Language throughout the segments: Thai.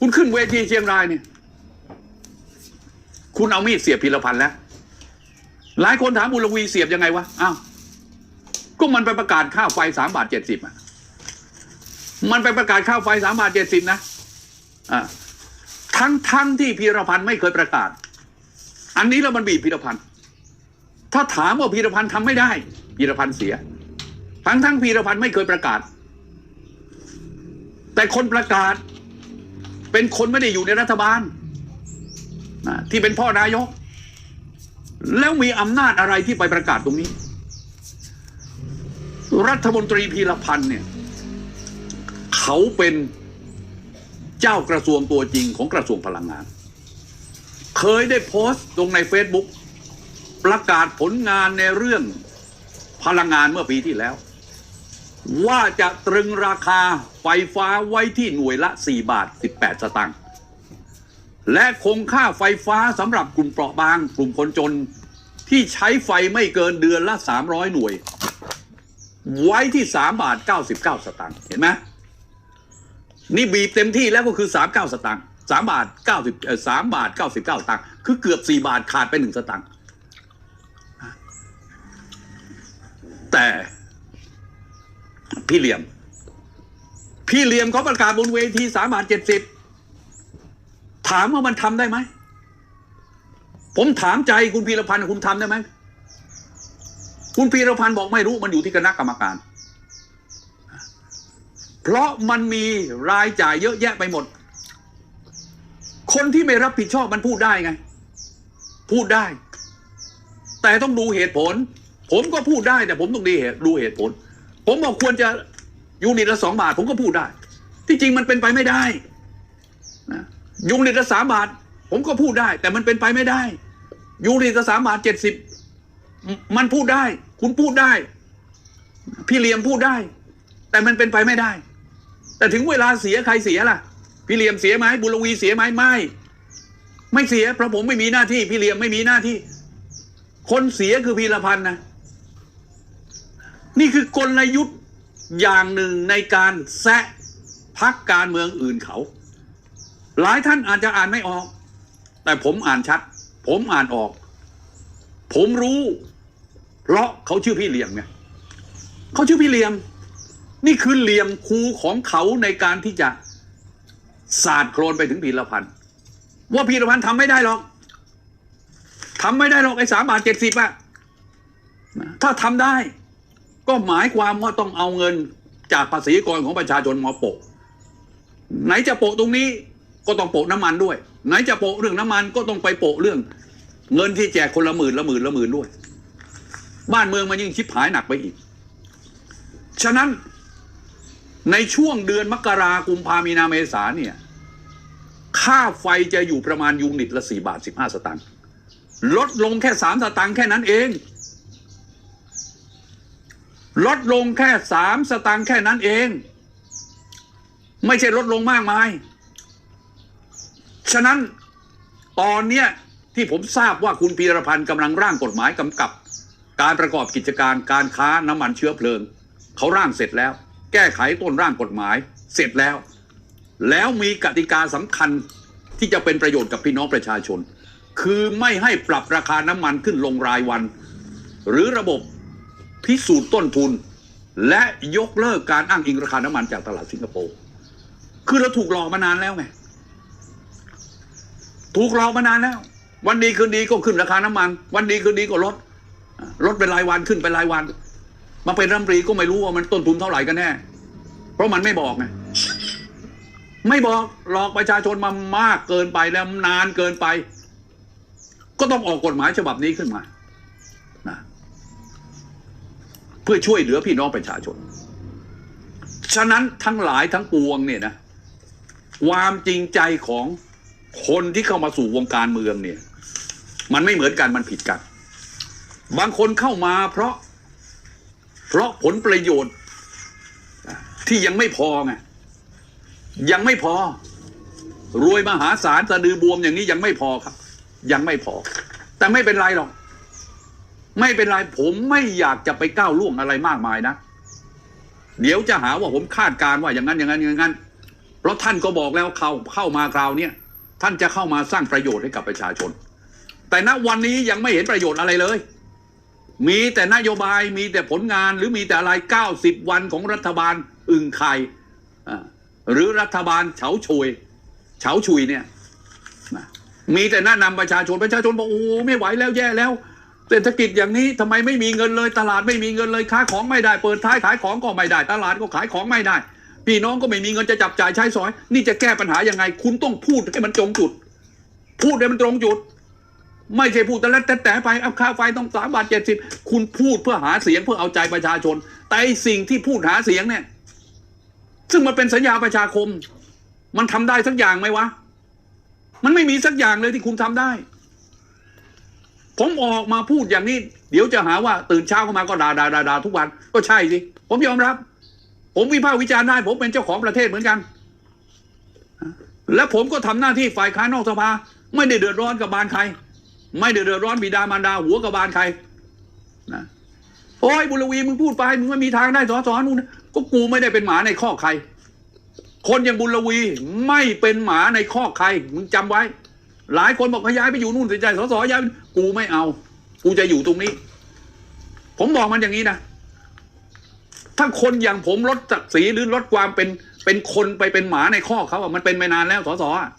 คุณขึ้นเวทีเชียงรายเนี่ย คุณเอามีดเสียบพีรพันธ์แล้ว หลายคนถามบุรวีเสียบยังไงวะอ้าวก็มันไปประกาศค่าไฟสามบาทเจ็ดสิบอะมันไปประกาศค่าไฟสามบาทเจ็ดสิบนะอ่าทั้งทั้งที่พีรพันธ์ไม่เคยประกาศ อันนี้แล้วมันบีบพีรพันธ์ถ้าถามว่าพีรพันธ์ทำไม่ได้พีรพันธ์เสีย ทั้งทั้งพีรพันธ์ไม่เคยประกาศ แต่คนประกาศ เป็นคนไม่ได้อยู่ในรัฐบาลนะที่เป็นพ่อนายก แล้วมีอำนาจอะไรที่ไปประกาศตรงนี้ รัฐมนตรีพีรพันธ์เนี่ย เขาเป็นเจ้ากระทรวงตัวจริงของกระทรวงพลังงาน เคยได้โพสต์ลงใน Facebook ประกาศผลงานในเรื่องพลังงานเมื่อปีที่แล้ว ว่าจะตรึงราคาไฟฟ้าไว้ที่หน่วยละ 4 บาท 18 สตางค์และคงค่าไฟฟ้าสำหรับกลุ่มเปราะบาง กลุ่มคนจนที่ใช้ไฟไม่เกินเดือนละ 300 หน่วย ไว้ที่ 3 บาท 99 สตางค์เห็นไหมนี่บีบเต็มที่แล้วก็คือ 39 สตางค์3บาท 90เอ่อ3บาท 99 สตางค์คือเกือบ 4 บาทขาดไป 1 สตางค์แต่ พี่เหลี่ยม พี่เหลี่ยมเขาประกาศบนเวทีสามบาทเจ็ดสิบถามว่ามันทำได้ไหม ผมถามใจคุณพีรพันธ์คุณทำได้ไหม คุณพีรพันธ์บอกไม่รู้มันอยู่ที่คณะกรรมการ เพราะมันมีรายจ่ายเยอะแยะไปหมด คนที่ไม่รับผิดชอบมันพูดได้ไง พูดได้ แต่ต้องดูเหตุผล ผมก็พูดได้แต่ผมต้องดูเหตุดูเหตุผล ผมบอกควรจะยูนิตละสองบาท ผมก็พูดได้ ที่จริงมันเป็นไปไม่ได้นะยูนิตละสามบาท ผมก็พูดได้ แต่มันเป็นไปไม่ได้ ยูนิตละสามบาทเจ็ดสิบมันพูดได้ คุณพูดได้ พี่เลียมพูดได้ แต่มันเป็นไปไม่ได้ แต่ถึงเวลาเสียใครเสียล่ะ พี่เลียมเสียไหมบุรวีเสียไหมไม่ ไม่เสียเพราะผมไม่มีหน้าที่ พี่เลียมไม่มีหน้าที่ คนเสียคือพีรพันธ์นะ นี่คือกลยุทธ์อย่างหนึ่งในการแซะพักการเมืองอื่นเขา หลายท่านอาจจะอ่านไม่ออก แต่ผมอ่านชัด ผมอ่านออก ผมรู้ เพราะเขาชื่อพี่เหลี่ยมไงเขาชื่อพี่เหลี่ยม นี่คือเหลี่ยมคูของเขาในการที่จะสาดโครนไปถึงพีรพันธ์ว่าพีรพันธ์ทำไม่ได้หรอกทำไม่ได้หรอกไอ้สามบาทเจ็ดสิบอะถ้าทำได้ ก็หมายความว่าต้องเอาเงินจากภาษีกรของประชาชนมาโปะ ไหนจะโปะตรงนี้ก็ต้องโปะน้ำมันด้วย ไหนจะโปะเรื่องน้ำมันก็ต้องไปโปะเรื่อง เงินที่แจกคนละหมื่นละหมื่นละหมื่นด้วย บ้านเมืองมันยิ่งชิบหายหนักไปอีก ฉะนั้นในช่วงเดือนมกรากุมภามีนาเมษาเนี่ย ค่าไฟจะอยู่ประมาณยูนิตละสี่บาทสิบห้าสตางค์ลดลงแค่สามสตางค์แค่นั้นเอง ลดลงแค่สามสตางค์แค่นั้นเอง ไม่ใช่ลดลงมากมาย ฉะนั้นตอนเนี้ยที่ผมทราบว่าคุณพีรพันธ์กำลังร่างกฎหมายกำกับ การประกอบกิจการการค้าน้ำมันเชื้อเพลิง เขาร่างเสร็จแล้ว แก้ไขต้นร่างกฎหมายเสร็จแล้ว แล้วมีกติกาสำคัญที่จะเป็นประโยชน์กับพี่น้องประชาชน คือไม่ให้ปรับราคาน้ำมันขึ้นลงรายวัน หรือระบบ พิสูจน์ต้นทุน และยกเลิกการอ้างอิงราคาน้ำมันจากตลาดสิงคโปร์คือเราถูกหลอกมานานแล้วไงถูกหลอกมานานแล้ว วันดีคืนดีก็ขึ้นราคาน้ำมัน วันดีคืนดีก็ลดลดเป็นรายวันขึ้นเป็นรายวันมาเป็นรัฐมนตรีก็ไม่รู้ว่ามันต้นทุนเท่าไหร่กันแน่ เพราะมันไม่บอกไงไม่บอกหลอกประชาชนมามากเกินไปแล้วนานเกินไป ก็ต้องออกกฎหมายฉบับนี้ขึ้นมา พื่อช่วยเหลือพี่น้องประชาชน ฉะนั้นทั้งหลายทั้งปวงเนี่ยนะ ความจริงใจของคนที่เข้ามาสู่วงการเมืองเนี่ย มันไม่เหมือนกันมันผิดกัน บางคนเข้ามาเพราะ เพราะผลประโยชน์ ที่ยังไม่พอไงยังไม่พอ รวยมหาศาลสะดือบวมอย่างนี้ยังไม่พอครับ ยังไม่พอ แต่ไม่เป็นไรหรอก ไม่เป็นไรผมไม่อยากจะไปก้าวล่วงอะไรมากมายนะ เดี๋ยวจะหาว่าผมคาดการว่าอย่างนั้นอย่างนั้นอย่างนั้น เพราะท่านก็บอกแล้วเข้าเข้ามาคราวเนี้ยท่านจะเข้ามาสร้างประโยชน์ให้กับประชาชน แต่ณวันนี้ยังไม่เห็นประโยชน์อะไรเลย มีแต่นโยบายมีแต่ผลงานหรือมีแต่อะไร90วันของรัฐบาลอึ่งไข่หรือรัฐบาลเฉาชวยเฉาชุยเนี่ยมีแต่แนะนำประชาชนประชาชนบอกโอ้ไม่ไหวแล้วแย่แล้ว เศรษฐกิจอย่างนี้ทำไมไม่มีเงินเลย ตลาดไม่มีเงินเลยค้าของไม่ได้เปิดท้ายขายของก็ไม่ได้ ตลาดก็ขายของไม่ได้ พี่น้องก็ไม่มีเงินจะจับจ่ายใช้สอย นี่จะแก้ปัญหายังไง คุณต้องพูดให้มันตรงจุด พูดให้มันตรงจุด ไม่ใช่พูดแต่ละแต่แต่ไปเอาค่าไฟต้องสามบาทเจ็ดสิบคุณพูดเพื่อหาเสียงเพื่อเอาใจประชาชน แต่สิ่งที่พูดหาเสียงเนี่ย ซึ่งมันเป็นสัญญาประชาคม มันทำได้สักอย่างไหมวะมันไม่มีสักอย่างเลยที่คุณทำได้ ผมออกมาพูดอย่างนี้ เดี๋ยวจะหาว่าตื่นเช้าเข้ามาก็ด่าด่าด่าด่าทุกวัน ก็ใช่สิ ผมยอมรับ ผมวิพากษ์วิจารณ์ได้ ผมเป็นเจ้าของประเทศเหมือนกัน และผมก็ทำหน้าที่ฝ่ายค้านนอกสภา ไม่ได้เดือดร้อนกับบานใคร ไม่ได้เดือดร้อนบิดามารดาหัวกับบานใครนะโอ้ยบุรวีมึงพูดไปมึงไม่มีทางได้สอสอนู่นก็กูไม่ได้เป็นหมาในข้อใคร คนอย่างบุรวีไม่เป็นหมาในข้อใครมึงจำไว้ หลายคนบอกให้ย้ายไปอยู่นู่นสิใจสสย้ายกูไม่เอา กูจะอยู่ตรงนี้ ผมบอกมันอย่างนี้นะถ้าคนอย่างผมลดศักดิ์ศรีหรือลดความเป็นเป็นคนไปเป็นหมาในข้อเขาอะมันเป็นไปนานแล้วสสอะ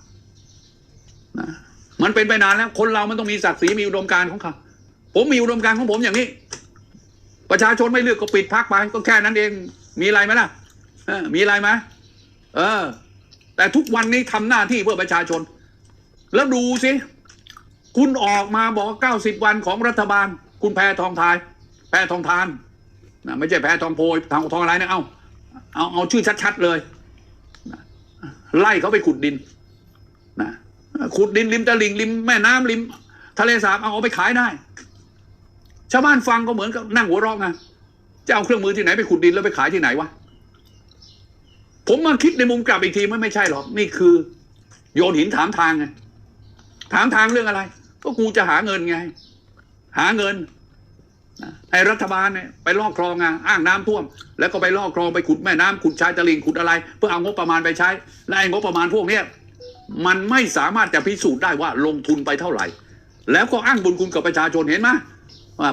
นะมันเป็นไปนานแล้ว คนเรามันต้องมีศักดิ์ศรีมีอุดมการณ์ของเขาผมมีอุดมการณ์ของผมอย่างนี้ ประชาชนไม่เลือกก็ปิดพักไปก็แค่นั้นเอง มีอะไรไหมล่ะมีอะไรไหมเออ แต่ทุกวันนี้ทำหน้าที่เพื่อประชาชน แล้วดูสิ คุณออกมาบอกเก้าสิบวันของรัฐบาล คุณแพทองทาย แพทองทานนะไม่ใช่แพทองโพยทองทองอะไรนะเอาเอาเอาชื่อชัดๆเลยนะไล่เขาไปขุดดินนะขุดดินริมตะลิงริมแม่น้ำริม ทะเลสาบเอาเอาไปขายได้ ชาวบ้านฟังก็เหมือนกับนั่งหัวเราะไงจะเอาเครื่องมือที่ไหนไปขุดดินแล้วไปขายที่ไหนวะผมมาคิดในมุมกลับอีกทีไม่ไม่ใช่หรอกนี่คือ โยนหินถามทางไง ถามทางเรื่องอะไร ก็กูจะหาเงินไง หาเงินไอ้รัฐบาลเนี่ยไปลอกคลองอะอ้างน้ำท่วม แล้วก็ไปลอกคลองไปขุดแม่น้ำขุดชายตะลิงขุดอะไร เพื่อเอางบประมาณไปใช้ และไอ้งบประมาณพวกเนี้ยมันไม่สามารถจะพิสูจน์ได้ว่าลงทุนไปเท่าไหร่ แล้วก็อ้างบุญคุณกับประชาชนเห็นไหม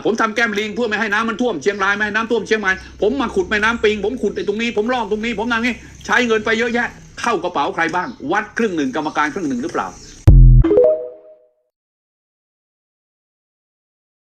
ผมทำแก้มลิงเพื่อไม่ให้น้ำมันท่วมเชียงรายไม่ให้น้ำท่วมเชียงใหม่ผมมาขุดแม่น้ำปิง ผมขุดไอ้ตรงนี้ ผมลอกตรงนี้ ผมทำงี้ใช้เงินไปเยอะแยะ เข้ากระเป๋าใครบ้าง วัดครึ่งหนึ่งกรรมการครึ่งหนึ่งหรือเปล่า